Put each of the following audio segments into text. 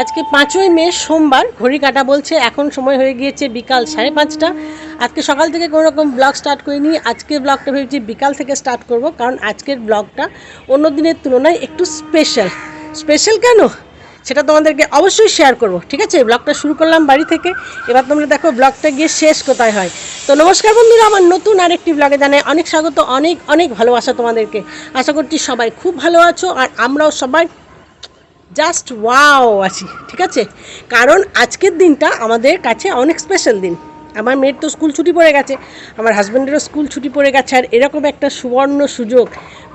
আজকে পাঁচই মে, সোমবার, ঘড়ি কাটা বলছে, এখন সময় হয়ে গিয়েছে বিকাল সাড়ে পাঁচটা। আজকে সকাল থেকে কোনো রকম ব্লগ স্টার্ট করিনি, আজকে ব্লগটা ভেবেছি বিকাল থেকে স্টার্ট করব, কারণ আজকের ব্লগটা অন্য দিনের তুলনায় একটু স্পেশাল স্পেশাল কেন? সেটা তোমাদেরকে অবশ্যই শেয়ার করব, ঠিক আছে? ব্লগটা শুরু করলাম বাড়ি থেকে, এবার তোমরা দেখো ব্লগটা গিয়ে শেষ কোথায় হয়। তো নমস্কার বন্ধুরা, আমার নতুন আরেকটি ব্লগে জানাই অনেক স্বাগত, অনেক অনেক ভালোবাসা তোমাদেরকে। আশা করছি সবাই খুব ভালো আছো, আর আমরাও সবাই জাস্ট ওয়াও আছি, ঠিক আছে? কারণ আজকের দিনটা আমাদের কাছে অনেক স্পেশাল দিন। আমার মেয়ের তো স্কুল ছুটি পড়ে গেছে, আমার হাজব্যান্ডেরও স্কুল ছুটি পড়ে গেছে, আর এরকম একটা সুবর্ণ সুযোগ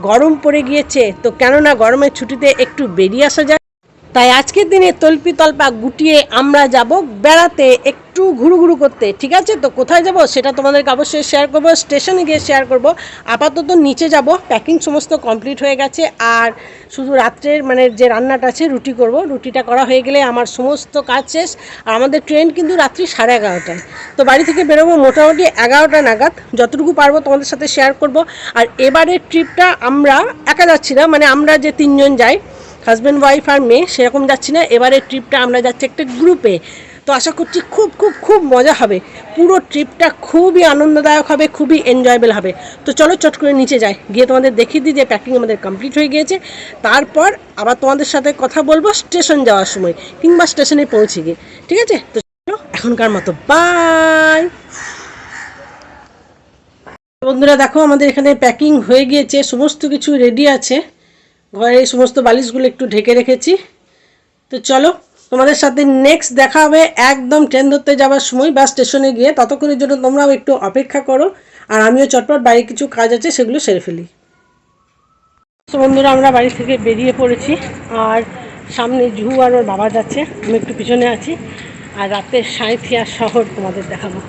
গরম পড়ে গিয়েছে। তো কেননা গরমের ছুটিতে একটু বেরিয়ে আসা যায়। তাই আজকের দিনে তল্পি তল্পা গুটিয়ে আমরা যাব বেড়াতে একটু ঘুরু ঘুরু করতে। ঠিক আছে? তো কোথায় যাব সেটা তোমাদেরকে অবশ্যই শেয়ার করব স্টেশনে গিয়ে শেয়ার করব। আপাতত নিচে যাব প্যাকিং সমস্ত কমপ্লিট হয়ে গেছে। আর শুধু রাত্রের মানে যে রান্নাটা আছে, রুটি করব। রুটিটা করা হয়ে গেলে আমার সমস্ত কাজ শেষ। আর আমাদের ট্রেন কিন্তু রাত্রি সাড়ে এগারোটায়। তো বাড়ি থেকে বেরোবো মোটামুটি এগারোটা নাগাদ। যতটুকু পারব তোমাদের সাথে শেয়ার করব। আর এবারের ট্রিপটা আমরা একা যাচ্ছি না মানে আমরা যে তিনজন যাই হাজব্যান্ড ওয়াইফ আর মেয়ে সেরকম যাচ্ছি না। এবারে ট্রিপটা আমরা যাচ্ছি একটা গ্রুপে তো আশা করছি খুব খুব খুব মজা হবে। পুরো ট্রিপটা খুবই আনন্দদায়ক হবে, খুবই এনজয়েবল হবে। তো চলো চট করে নিচে যাই। গিয়ে তোমাদের দেখিয়ে দিই যে প্যাকিং আমাদের কমপ্লিট হয়ে গিয়েছে। তারপর আবার তোমাদের সাথে কথা বলব স্টেশন যাওয়ার সময় কিংবা স্টেশনে পৌঁছে গিয়ে। ঠিক আছে? তো চলো, এখনকার মতো বাই বন্ধুরা দেখো আমাদের এখানে প্যাকিং হয়ে গিয়েছে, সমস্ত কিছু রেডি আছে। ঘরে এই সমস্ত বালিশগুলো একটু ঢেকে রেখেছি। তো চলো, তোমাদের সাথে নেক্সট দেখা হবে একদম ট্রেন ধরতে যাওয়ার সময় বা স্টেশনে গিয়ে। ততক্ষণের জন্য তোমরাও একটু অপেক্ষা করো আর আমিও চটপট বাড়ি কিছু কাজ আছে সেগুলো সেরে ফেলি। তো বন্ধুরা, আমরা বাড়ি থেকে বেরিয়ে পড়েছি আর সামনে জুহু আর ওর বাবা যাচ্ছে। আমি একটু পিছনে আছি আর রাতে সাঁইথিয়া শহর তোমাদের দেখাবো।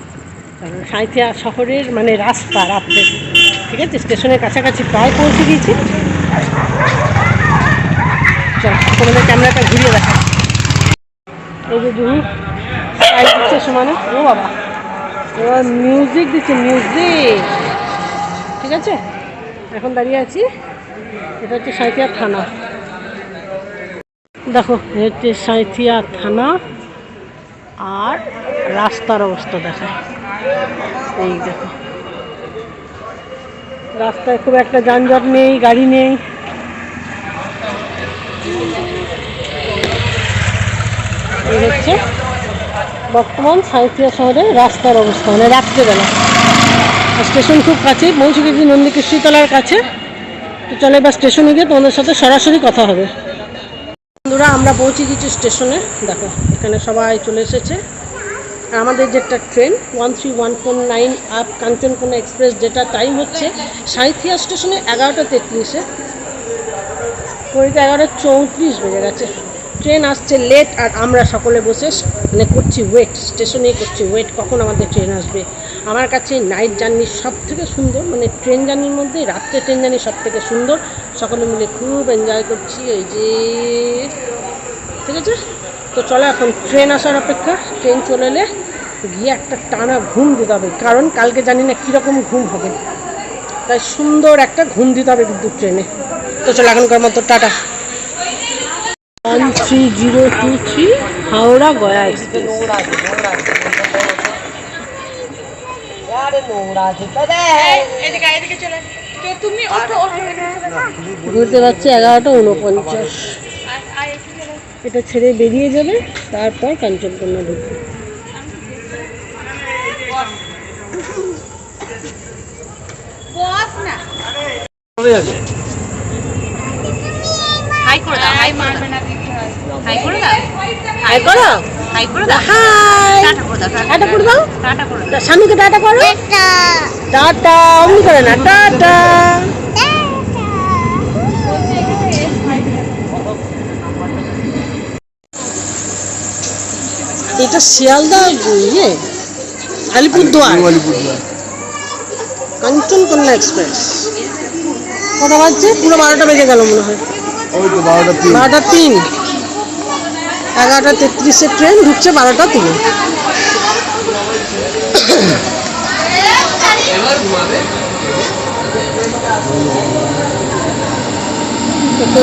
কারণ সাঁইথিয়া শহরের মানে রাস্তা রাত্রে। ঠিক আছে স্টেশনের কাছাকাছি প্রায় পৌঁছে গিয়েছি। তোমাদের ক্যামেরাটা ঘুরিয়ে দেখা এই যে জুহু দিচ্ছে সমানে। ও বাবা। এবার মিউজিক দিচ্ছে মিউজিক ঠিক আছে? এখন দাঁড়িয়ে আছি। এটা হচ্ছে সাঁইথিয়া থানা। দেখো হচ্ছে সাঁইথিয়া থানা। আর রাস্তার অবস্থা দেখায়। এই দেখো। রাস্তায় খুব একটা যানজট নেই, গাড়ি নেই। এই হচ্ছে বর্তমান সাঁইথিয়া শহরের রাস্তার অবস্থা মানে রাত্রেবেলা। স্টেশন খুব কাছে পৌঁছে গেছি নন্দিকেশ্বরতলার কাছে। তো চলে এবার স্টেশনে গিয়ে তোমাদের সাথে সরাসরি কথা হবে। বন্ধুরা, আমরা পৌঁছে গেছি স্টেশনে। দেখো, এখানে সবাই চলে এসেছে। আমাদের যেটা train one three one four nine up Kanchankanya express, যেটা টাইম হচ্ছে সাঁইথিয়া স্টেশনে এগারোটা তেত্রিশে। ঘড়িতে এগারোটা চৌত্রিশ বেজে গেছে। ট্রেন আসছে লেট আর আমরা সকলে বসে মানে করছি ওয়েট স্টেশনেই করছি ওয়েট কখন আমাদের ট্রেন আসবে। আমার কাছে নাইট জার্নি সব থেকে সুন্দর মানে ট্রেন জার্নির মধ্যে, রাত্রে ট্রেন জার্নি সব থেকে সুন্দর। সকলে মিলে খুব এনজয় করছি, এই যে, ঠিক আছে? তো চলো এখন ট্রেন আসার অপেক্ষা। ট্রেন চলে এলে গিয়ে একটা টানা ঘুম দিতে হবে, কারণ কালকে জানি না কীরকম ঘুম হবে। তাই সুন্দর একটা ঘুম দিতে হবে কিন্তু ট্রেনে তো চলো এখনকার মতো tata. One three zero two three Howrah Gaya express ঘুরতে পারছি এগারোটা উনপঞ্চাশ। এটা ছেড়ে বেরিয়ে যাবে তারপর কাঞ্চনকন্যা ঢুকবে। হাই করে দাও হাই মারবে না দিদি হাই করে দাও হাই করো হাই করে দাও হাই টাটা করে দাও টাটা করে দাও টাটা করে দাও স্বামীকে টাটা করো টাটা অমনি করে না টাটা এটা শিয়ালদা ইয়ে আলিপুরদুয়ার কাঞ্চনকন্যা এক্সপ্রেস কটা বাজছে পুরো বারোটা বেজে গেল মনে হয় বারোটা তিন। এগারোটা তেত্রিশের ট্রেন ঢুকছে বারোটা তিনে।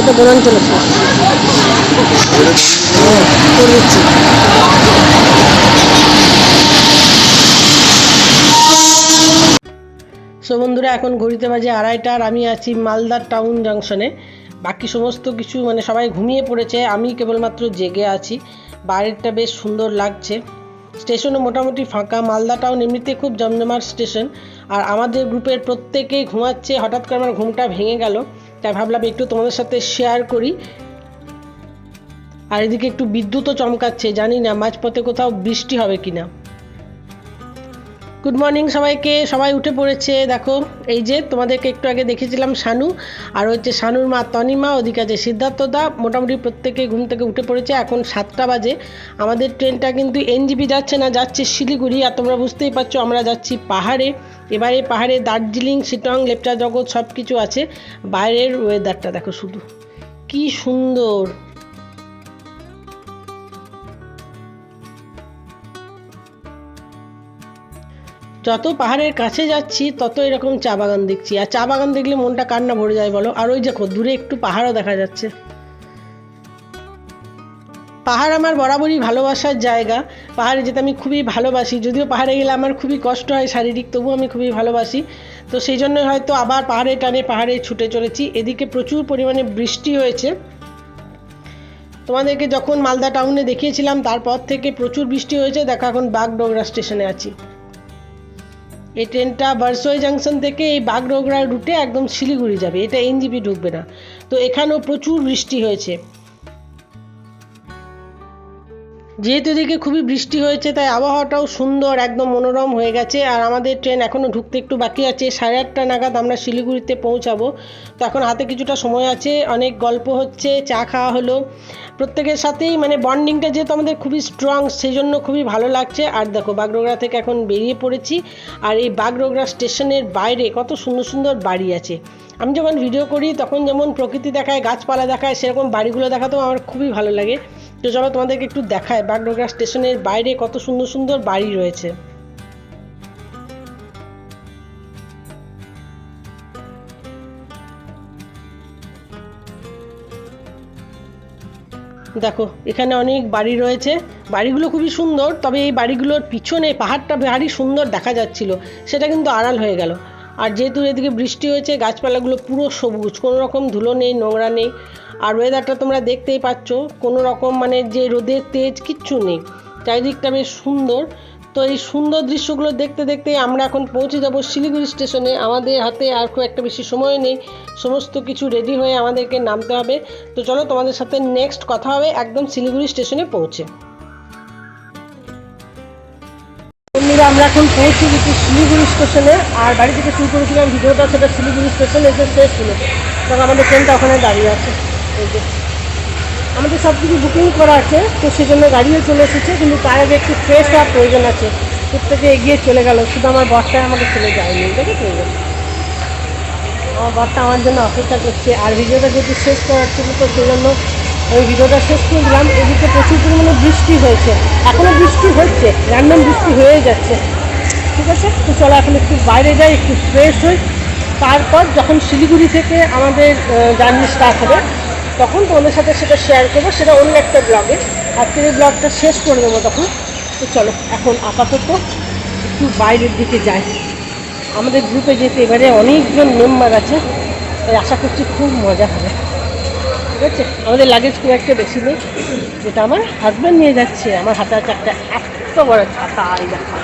তো বোনান করে সো বন্ধুরা, এখন ঘড়িতে বাজে আড়াইটা আর আমি আছি মালদার টাউন জাংশনে। বাকি সমস্ত কিছু মানে সবাই ঘুমিয়ে পড়েছে, আমি কেবলমাত্র জেগে আছি। বাইরেটা বেশ সুন্দর লাগছে। স্টেশনও মোটামুটি ফাঁকা, মালদা টাউন এমনিতে খুব জমজমার স্টেশন। আর আমাদের গ্রুপের প্রত্যেকেই ঘুমাচ্ছে, হঠাৎ করে আমার ঘুমটা ভেঙে গেল। তাই ভাবলাম একটু তোমাদের সাথে শেয়ার করি। আর এদিকে একটু বিদ্যুৎও চমকাচ্ছে, জানি না, মাঝপথে কোথাও বৃষ্টি হবে কিনা। গুড মর্নিং সবাইকে। সবাই উঠে পড়েছে। দেখো, এই যে তোমাদেরকে একটু আগে দেখেছিলাম শানু। আর হচ্ছে শানুর মা তনিমা, ওদিকে আছে সিদ্ধার্থদা মোটামুটি প্রত্যেকে ঘুম থেকে উঠে পড়েছে। এখন সাতটা বাজে। আমাদের ট্রেনটা কিন্তু এনজিপি যাচ্ছে না, যাচ্ছে শিলিগুড়ি। আর তোমরা বুঝতেই পারছ, আমরা যাচ্ছি পাহাড়ে। এবারে পাহাড়ে দার্জিলিং, শিটং লেপচা জগৎ সব কিছু আছে। বাইরের ওয়েদারটা দেখো শুধু। কি সুন্দর! যত পাহাড়ের কাছে যাচ্ছি, তত এরকম চা বাগান দেখছি। আর চা বাগান দেখলে মনটা কান্না ভরে যায় বলো? আর ওই দেখো, দূরে একটু পাহাড়ও দেখা যাচ্ছে। পাহাড় আমার বরাবরই ভালোবাসার জায়গা। পাহাড়ে যেতে আমি খুবই ভালোবাসি। যদিও পাহাড়ে গেলে আমার খুবই কষ্ট হয় শারীরিক, তবুও আমি খুবই ভালোবাসি। তো সেই জন্য হয়তো আবার পাহাড়ে টানে পাহাড়ে ছুটে চলেছি। এদিকে প্রচুর পরিমাণে বৃষ্টি হয়েছে। তোমাদেরকে যখন মালদা টাউনে দেখিয়েছিলাম, তারপর থেকে প্রচুর বৃষ্টি হয়েছে। দেখো, এখন বাগডোগরা স্টেশনে আছি। এই ট্রেনটা বারসোই জাংশন থেকে এই বাগডোগরা রুটে একদম শিলিগুড়ি যাবে। এটা এনজিপি ঢুকবে না। তো এখানেও প্রচুর বৃষ্টি হয়েছে। যেহেতু এদিকে খুবই বৃষ্টি হয়েছে, তাই আবহাওয়াটাও সুন্দর, একদম মনোরম হয়ে গেছে। আর আমাদের ট্রেন এখনও ঢুকতে একটু বাকি আছে। সাড়ে আটটা নাগাদ আমরা শিলিগুড়িতে পৌঁছাবো। তো এখন হাতে কিছুটা সময় আছে, অনেক গল্প হচ্ছে, চা খাওয়া হলো। প্রত্যেকের সাথেই মানে বন্ডিংটা যেহেতু আমাদের খুবই স্ট্রং সেই জন্য খুবই ভালো লাগছে। আর দেখো বাগডোগরা থেকে এখন বেরিয়ে পড়েছি। আর এই বাগডোগরা স্টেশনের বাইরে কত সুন্দর সুন্দর বাড়ি আছে। আমি যখন ভিডিও করি, তখন যেমন প্রকৃতি দেখায়, গাছপালা দেখায়, সেরকম বাড়িগুলো দেখাতেও আমার খুবই ভালো লাগে। তো চলো তোমাদেরকে একটু দেখায় বাগডোগরা স্টেশনের বাইরে কত সুন্দর সুন্দর বাড়ি রয়েছে। দেখো, এখানে অনেক বাড়ি রয়েছে। বাড়িগুলো খুবই সুন্দর, তবে এই বাড়িগুলোর পিছনে পাহাড়টা ভারী সুন্দর দেখা যাচ্ছিল। সেটা কিন্তু আড়াল হয়ে গেল। আর যেহেতু এদিকে বৃষ্টি হয়েছে, গাছপালাগুলো পুরো সবুজ, কোনো রকম ধুলো নেই, নোংরা নেই। আর ওয়েদারটা তোমরা দেখতেই পাচ্ছ, কোনো রকম মানে যে রোদের তেজ কিচ্ছু নেই। চারিদিকটা বেশ সুন্দর। তো এই সুন্দর দৃশ্যগুলো দেখতে দেখতে আমরা এখন পৌঁছে যাব শিলিগুড়ি স্টেশনে। আমাদের হাতে আর খুব একটা বেশি সময় নেই। সমস্ত কিছু রেডি হয়ে আমাদেরকে নামতে হবে। তো চলো তোমাদের সাথে নেক্সট কথা হবে, একদম শিলিগুড়ি স্টেশনে পৌঁছে। আমরা এখন পৌঁছে গেছি শিলিগুড়ি স্টেশনে। আর বাড়ি থেকে শুরু করেছিলাম ভিডিওটা সেটা শিলিগুড়ি স্টেশনে এসে শেষ ছিল তখন আমাদের ট্রেনটা ওখানে দাঁড়িয়ে আছে। এই যে। আমাদের সব কিছু বুকিং করা আছে, তো সেই জন্য গাড়িও চলে এসেছে, কিন্তু তার আগে একটু ফ্রেশ হওয়ার প্রয়োজন আছে। প্রত্যেকে এগিয়ে চলে গেল, শুধু আমার বরটাই আমাকে চলে যায়নি এই যে? আমার বরটা আমার জন্য অপেক্ষা করছে। আর ভিডিওটা যেহেতু শেষ করার ছিল তো সেই জন্য ওই ভিডিওটা শেষ করে দিলাম। এদিকে প্রচুর পরিমাণে বৃষ্টি হয়েছে। এখনও বৃষ্টি হচ্ছে র্যান্ডম বৃষ্টি হয়ে যাচ্ছে। ঠিক আছে? তো চলো এখন একটু বাইরে যাই, একটু ফ্রেশ হই। তারপর যখন শিলিগুড়ি থেকে আমাদের জার্নি স্টার্ট হবে, তখন তোমাদের সাথে সেটা শেয়ার করব। সেটা অন্য একটা ব্লগে আজকের এই ব্লগটা শেষ করে দেবো তখন। তো চলো, এখন আপাতত একটু বাইরের দিকে যাই। আমাদের গ্রুপে যেতে এবারে অনেকজন মেম্বার আছে, তাই আশা করছি খুব মজা হবে। ঠিক আছে? আমাদের লাগেজ খুব একটা বেশি নেই। যেটা আমার হাজব্যান্ড নিয়ে যাচ্ছে। আমার হাতে আছে একটা এত বড় ছাতা, এই দেখো।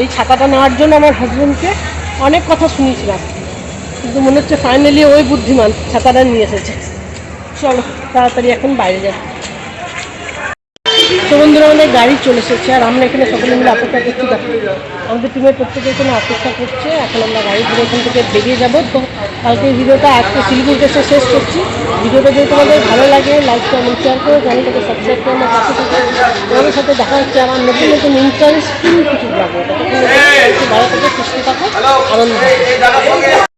এই ছাতাটা নেওয়ার জন্য আমার হাজব্যান্ডকে অনেক কথা শুনিয়েছিলাম। কিন্তু মনে হচ্ছে ফাইনালি ওই বুদ্ধিমান ছাতাটা নিয়ে এসেছে। চলো, তাড়াতাড়ি এখন বাইরে যাই। তো বন্ধুরা, আমাদের গাড়ি চলে এসেছে আর আমরা এখানে সকলে মিলে অপেক্ষা করছি। আমাদের টিমের প্রত্যেকে এখানে অপেক্ষা করছে। এখন আমরা গাড়ি ধরে এখান থেকে বেরিয়ে যাব। তো কালকে ভিডিওটা আজকে শিলিগুড়িতে এসে শেষ করছি। ভিডিওটা যদি তোমাদের ভালো লাগে লাইক কমেন্ট শেয়ার করো, চ্যানেলটাকে সাবস্ক্রাইব করে আমার পাশে থাকো। তোমাদের সাথে দেখা হচ্ছে আমার নতুন নতুন ইন্টারেস্টিং কিছু ভালো থেকে, সুস্থ থাকো। আনন্দ।